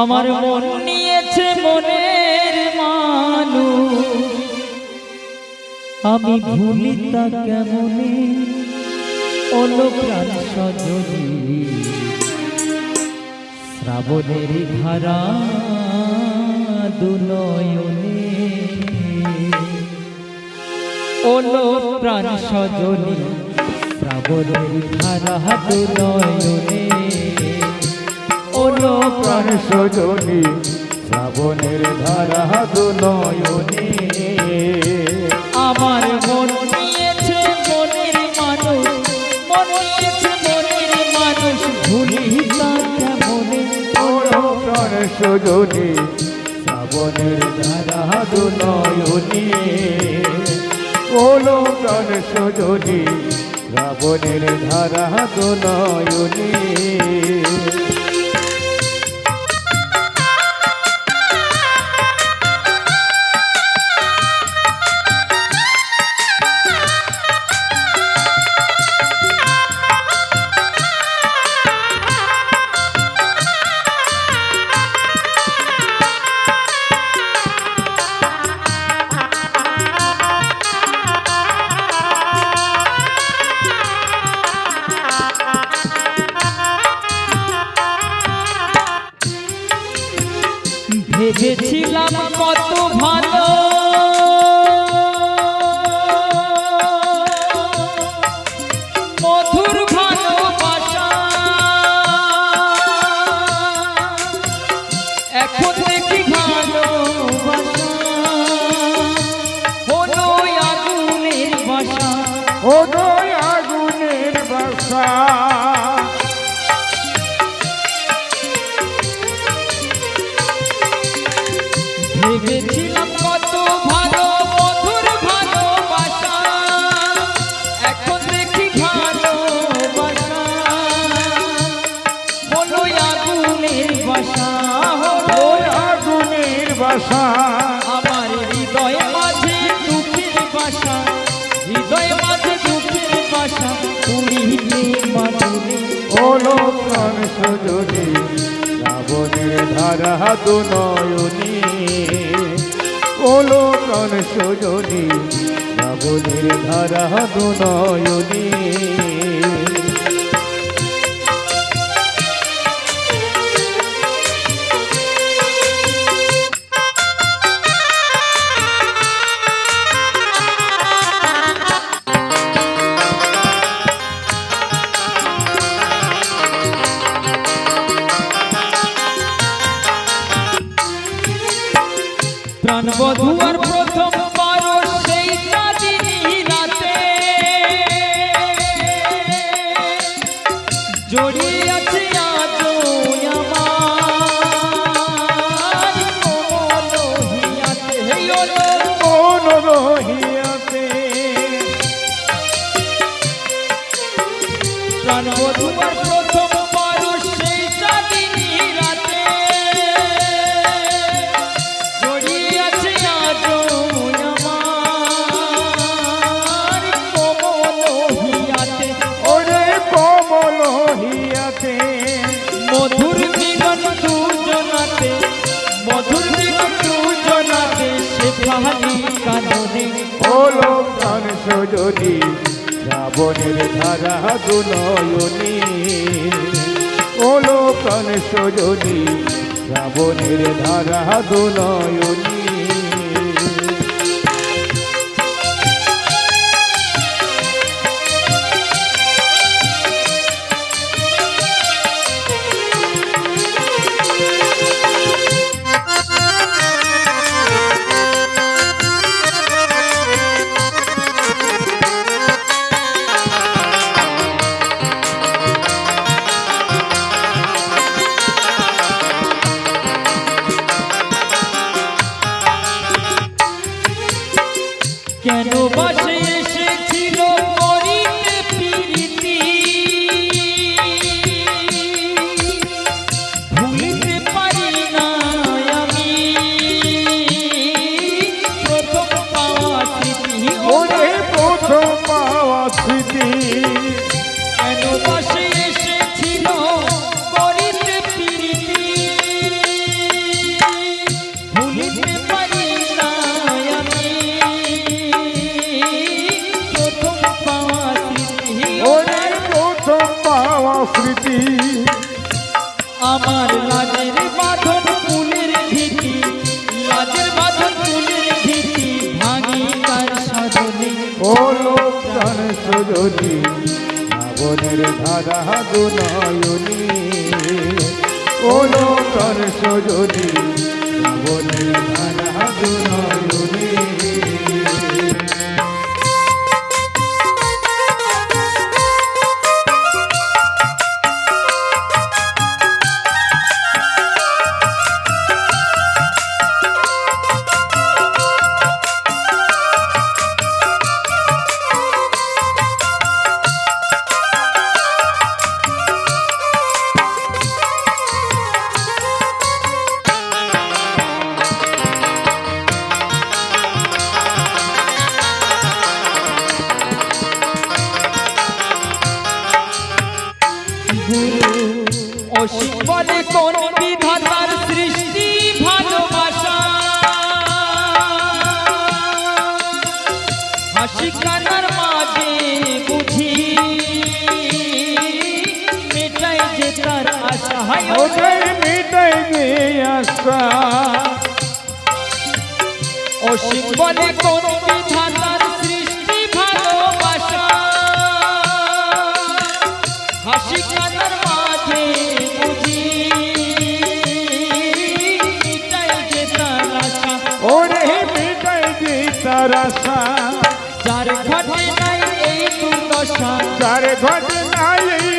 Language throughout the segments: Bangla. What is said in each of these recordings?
আমার মন নিয়েছে মনের মানুষ। আমি ভুলি তা কেমনে শ্রাবণের ধারা দুনয়নে। প্রাণ সজনী। শ্রাবণের ধারা দুনয়নে। ওলো প্রাণ সজনী শ্রাবণের ধারা দুনয়নে আমার মন নিয়েছে মনের মানুষ মন নিয়েছে মনের মানুষ। ভুলি কেমনে ওরো প্রাণ সজনী শ্রাবণের ধারা দুনয়নে ওলো প্রাণ সজনী শ্রাবণের ধারা দুনয়নে ভেবেছিলাম কত সজনী শ্রাবণের ধারা দুনয়নী। ওলো প্রাণ সজনী শ্রাবণের ধারা দুনয়নী। প্রাণ বধুয়ার প্রথম বারো সেই কাদিনী রাতে। জড়িয়ে আছে আজ আমার কোমল হিয়াতে হেই ওলো কোন রহিয়াতে। প্রাণ বধুয়ার প্রথম সজনী রাবণের ধারা দুনয়নী ওলো প্রাণ সজনী শ্রাবণের ধারা দুনয়নী আমার সজনী। শ্রাবণের ধারা দুনয়নী ওলো প্রাণ সজনী শ্রাবণের ধারা দুনয়নী ওদের মিটাই গিয়ে আশা অসীম বলে কোন বিধাতার সৃষ্টি ভালোবাসা। হাসি কানার মাঝে বুঝি মিটাই যে তার আশা। ওরে মিটাই গিয়ে তার আশা। যার ঘটে নাই এই দুর্দশা। এই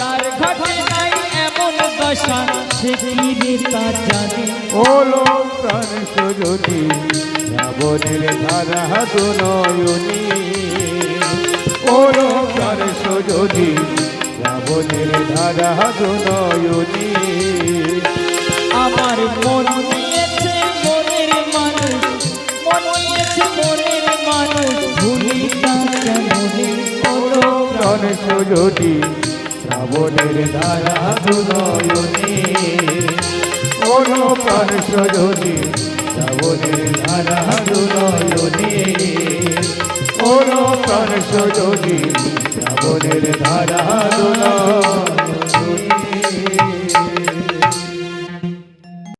যার ঘটে নাই দশা সে কি রে তা জানে ওলো প্রাণ সজনী শ্রাবণের ধারা দুনয়নী ওলো প্রাণ সজনী শ্রাবণের ধারা আমার মন মনের মানুষ মন নিয়েছে মনের মানুষ ভুলি তা প্রাণ সজনী শ্রাবণের দায়া দুনয়নী কোনো পার্শ্ব যদি শ্রাবণের ধারা দুনয়নী কোনো পার্শ্ব যদি শ্রাবণের ধারা